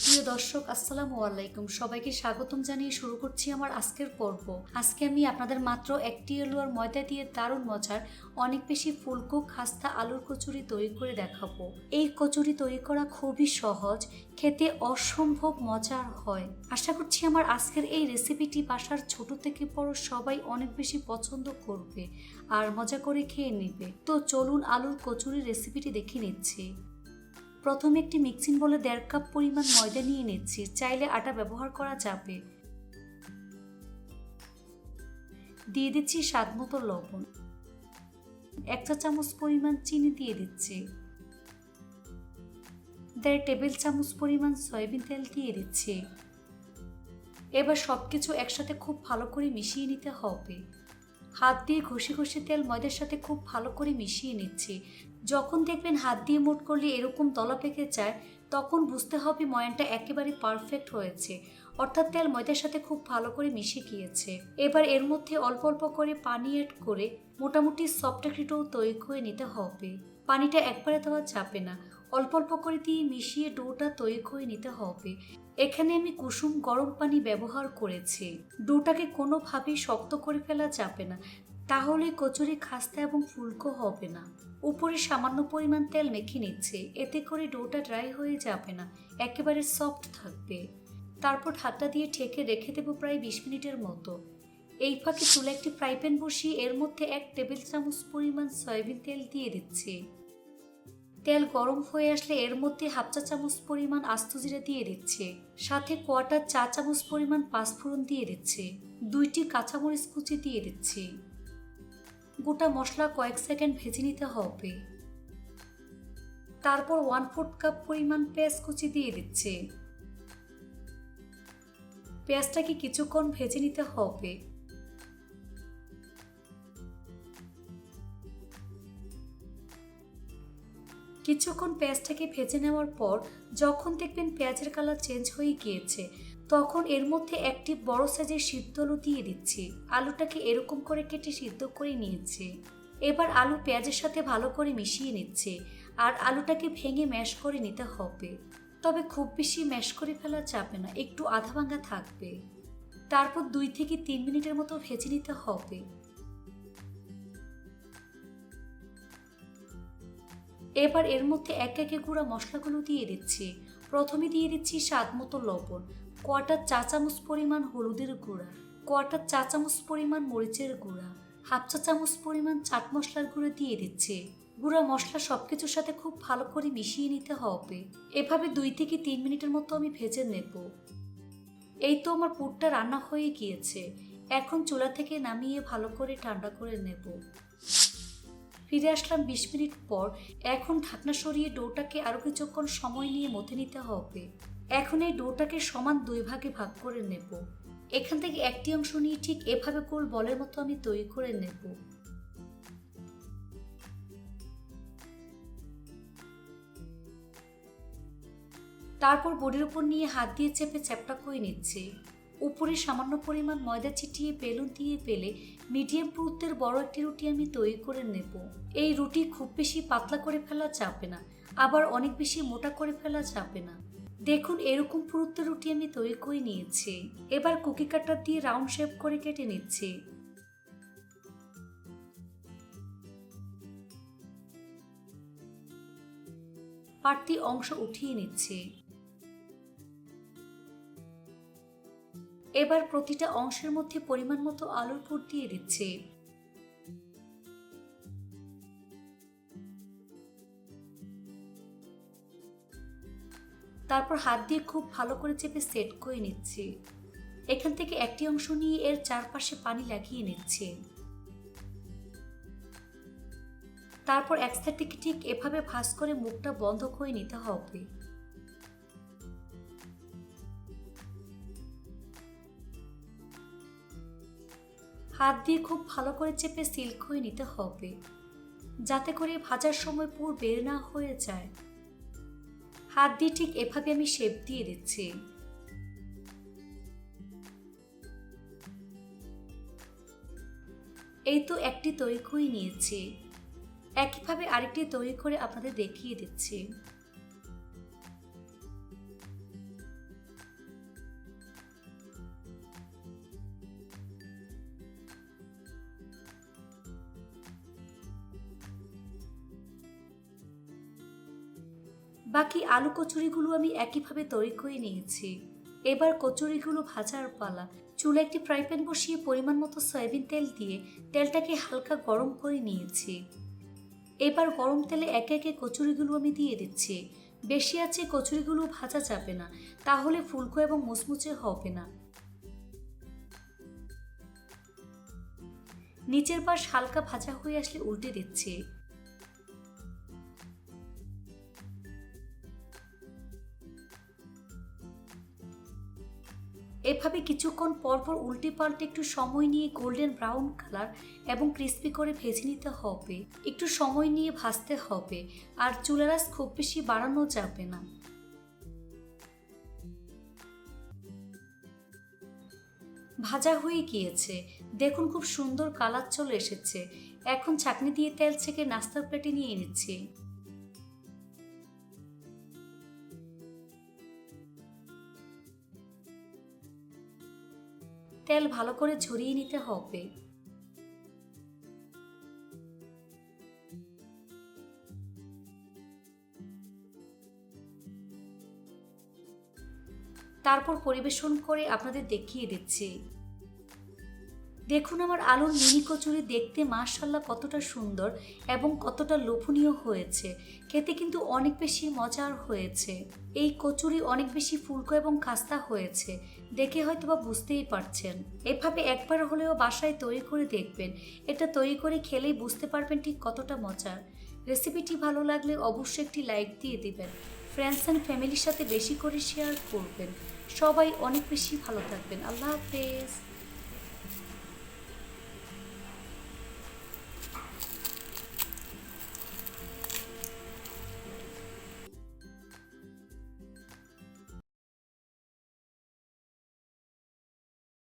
প্রিয় দর্শক, আসসালামু আলাইকুম। সবাইকে স্বাগতম জানিয়ে শুরু করছি আমার আজকের পর্ব। আজকে আমি আপনাদের মাত্র একটি আলু আর ময়দা দিয়ে দারুণ মজার, অনেক বেশি ফুলকো, খাস্তা, আলুর কচুরি তৈরি করে দেখাবো। এই কচুরি তৈরি করা খুবই সহজ, খেতে অসম্ভব মজার হয়। আশা করছি আমার আজকের এই রেসিপিটি বাসার ছোট থেকে বড় সবাই অনেক বেশি পছন্দ করবে আর মজা করে খেয়ে নেবে। তো চলুন আলুর কচুরি রেসিপিটি দেখে নিচ্ছি। প্রথমে একটি মিক্সিং বলে দেড় কাপ পরিমাণ ময়দা নিয়ে নিচ্ছি, চাইলে আটা ব্যবহার করা যাবে। দিয়ে দিচ্ছি স্বাদ মতো লবণ। এক চা চামচ পরিমাণ চিনি দিয়ে দিচ্ছি। দেড় টেবিল চামচ পরিমাণ সয়াবিন তেল দিয়ে দিচ্ছি। এবার সব কিছু একসাথে খুব ভালো করে মিশিয়ে নিতে হবে। হাত দিয়ে ঘষে ঘষে তেল ময়দার সাথে খুব ভালো করে মিশিয়ে নিচ্ছি। যখন দেখবেন হাত দিয়ে মোট করলে এরকম দলা পেকে যায়, তখন বুঝতে হবে ময়ানটা একেবারে পারফেক্ট হয়েছে। অর্থাৎ তেল ময়দার সাথে খুব ভালো করে মিশে গিয়েছে। এবার এর মধ্যে অল্প অল্প করে পানি অ্যাড করে মোটামুটি সফট একটা তৈরি করে নিতে হবে। পানিটা একবারে দেওয়া যাবে না। অল্প অল্প করে দিয়ে মিশিয়ে ডোটা তৈরি করে নিতে হবে। এখানে আমি কুসুম গরম পানি ব্যবহার করেছি। ডোটাকে কোনোভাবেই শক্ত করে ফেলা যাবে না। তাহলে কচুরি খাস্তা এবং ফুলকো হবে না। উপরে সামান্য পরিমাণ তেল মেখে নিচ্ছে। এতে করে ডোটা ড্রাই হয়ে যাবে না। একেবারে সফট থাকবে। তারপর ঢাকটা দিয়ে ঠেকে রেখে দেবো প্রায় বিশ মিনিটের মতো। এই ফাঁকে চুলে একটি ফ্রাই প্যান বসিয়ে এর মধ্যে এক টেবিল চামচ পরিমাণ সয়াবিন তেল দিয়ে দিচ্ছি। তেল গরম হয়ে আসলে এর মধ্যে হাফ চা চামচ পরিমাণ আস্ত জিরা দিয়ে দিচ্ছে, সাথে কোয়াটার চা চামচ পরিমাণ পাঁচফোড়ন দিয়ে দিচ্ছে, দুইটি কাঁচামরিচ কুচি দিয়ে দিচ্ছে। গোটা মশলা কয়েক সেকেন্ড ভেজে নিতে হবে। তারপর ওয়ান ফোর্থ কাপ পরিমাণ পেঁয়াজ কুচি দিয়ে দিচ্ছে। পেঁয়াজটাকে কিছুক্ষণ ভেজে নিতে হবে। কিছুক্ষণ পেঁয়াজটাকে ভেজে নেওয়ার পর যখন দেখবেন পেঁয়াজের কালার চেঞ্জ হয়ে গিয়েছে, তখন এর মধ্যে একটি বড় সাইজের সিদ্ধ আলু দিয়ে দিচ্ছি। আলুটাকে এরকম করে কেটে সিদ্ধ করে নিয়েছে। এবার আলু পেঁয়াজের সাথে ভালো করে মিশিয়ে নিচ্ছে আর আলুটাকে ভেঙে ম্যাশ করে নিতে হবে। তবে খুব বেশি ম্যাশ করে ফেলা যাবে না, একটু আধা ভাঙা থাকবে। তারপর দুই থেকে তিন মিনিটের মতো ভেজে নিতে হবে। এবার এর মধ্যে এক একে গুঁড়া মশলাগুলো দিয়ে দিচ্ছি। প্রথমে দিয়ে দিচ্ছি স্বাদ মতো লবণ কোয়াটার চা চামচ পরিমাণ হলুদের গুঁড়া কোয়াটার চা চামচ পরিমাণ মরিচের গুঁড়া, হাফ চা চামচ পরিমাণ চাট মশলার গুঁড়ো দিয়ে দিচ্ছে। গুঁড়া মশলা সব কিছুর সাথে খুব ভালো করে মিশিয়ে নিতে হবে। এভাবে দুই থেকে তিন মিনিটের মতো আমি ভেজে নেব। এই তো আমার পুরটা রান্না হয়ে গিয়েছে। এখন চুলা থেকে নামিয়ে ভালো করে ঠান্ডা করে নেব। ফিরে আসলাম বিশ মিনিট পর। এখন ঢাকনা সরিয়ে ডোটাকে আরও কিছুক্ষণ সময় নিয়ে মথে নিতে হবে। এখন এই ডোটাকে সমান দুই ভাগে ভাগ করে নেব। এখান থেকে একটি অংশ নিয়ে ঠিক এভাবে গোল বলের মতো আমি তৈরি করে নেব। তারপর বডির উপর নিয়ে হাত দিয়ে চেপে চ্যাপটা করে নিচ্ছে। উপরে সামান্য পরিমাণ ময়দা ছিটিয়ে বেলুন দিয়ে পেলে মিডিয়াম পুরুত্বের বড় একটি রুটি আমি তৈরি করে নেব। এই রুটি খুব বেশি পাতলা করে ফেলা যাবে না, আবার অনেক বেশি মোটা করে ফেলা যাবে না। দেখুন, এরকম পুরুত্বের রুটি আমি তৈরি করে নিয়েছি। এবার কুকি কাটার দিয়ে রাউন্ড শেপ করে কেটে নিচ্ছি। পাটটি অংশ উঠিয়ে নিচ্ছে। এবার প্রতিটা অংশের মধ্যে পরিমাণ মতো আলুর পুর দিয়ে দিচ্ছে। তারপর হাত দিয়ে খুব ভালো করে চেপে সেট করে নিচ্ছে। এখান থেকে একটি অংশ নিয়ে এর চারপাশে পানি লাগিয়ে নিচ্ছে। তারপর এক ঠিক এভাবে ভাঁজ করে মুখটা বন্ধ করে নিতে হবে। হাত দিয়ে খুব ভালো করে চেপে সিল্ক হয়ে নিতে হবে, যাতে করে ভাজার সময় পুর বের না হয়ে যায়। হাত দিয়ে ঠিক এভাবে আমি শেপ দিয়ে দিচ্ছি। এই তো একটি তৈরি করে নিয়েছি। একইভাবে আরেকটি তৈরি করে আপনাদের দেখিয়ে দিচ্ছি। বাকি আলু কচুরিগুলো আমি একইভাবে তৈরি করে নিয়েছি। এবার কচুরিগুলো ভাজার পালা। চুলে একটি ফ্রাই প্যান বসিয়ে পরিমাণ মতো সয়াবিন তেল দিয়ে তেলটাকে হালকা গরম করে নিয়েছি। এবার গরম তেলে একে একে কচুরিগুলো আমি দিয়ে দিচ্ছি। বেশি আছে কচুরিগুলো ভাজা যাবে না, তাহলে ফুলকো এবং মুচমুচে হবে না। নিচের পাশ হালকা ভাজা হয়ে আসলে উল্টে দিচ্ছি। এভাবে কিছুক্ষণ পরপর উল্টে পাল্টে একটু সময় নিয়ে গোল্ডেন ব্রাউন কালার এবং ক্রিস্পি করে ভেজে নিতে হবে। একটু সময় নিয়ে ভাজতে হবে, আর চুলার আঁচ খুব বেশি বাড়ানো যাবে না। ভাজা হয়ে গিয়েছে। দেখুন খুব সুন্দর কালার চলে এসেছে। এখন চাকনি দিয়ে তেল ছেঁকে নাস্তার প্লেটে নিয়ে নিচ্ছি। তেল ভালো করে ঝরিয়ে নিতে হবে। তারপর পরিবেশন করে আপনাদের দেখিয়ে দিচ্ছি। দেখুন আমার আলুর মিনি কচুরি দেখতে মাশাল্লাহ কতটা সুন্দর এবং কতটা লোভনীয় হয়েছে। খেতে কিন্তু অনেক বেশি মজার হয়েছে। এই কচুরি অনেক বেশি ফুলকো এবং খাস্তা হয়েছে। দেখে হয়তো বা বুঝতেই পারছেন। এভাবে একবার হলেও বাসায় তৈরি করে দেখবেন। এটা তৈরি করে খেলেই বুঝতে পারবেন ঠিক কতটা মজার। রেসিপিটি ভালো লাগলে অবশ্যই একটি লাইক দিয়ে দিবেন। ফ্রেন্ডস অ্যান্ড ফ্যামিলির সাথে বেশি করে শেয়ার করবেন। সবাই অনেক বেশি ভালো থাকবেন। আল্লাহ হাফেজ।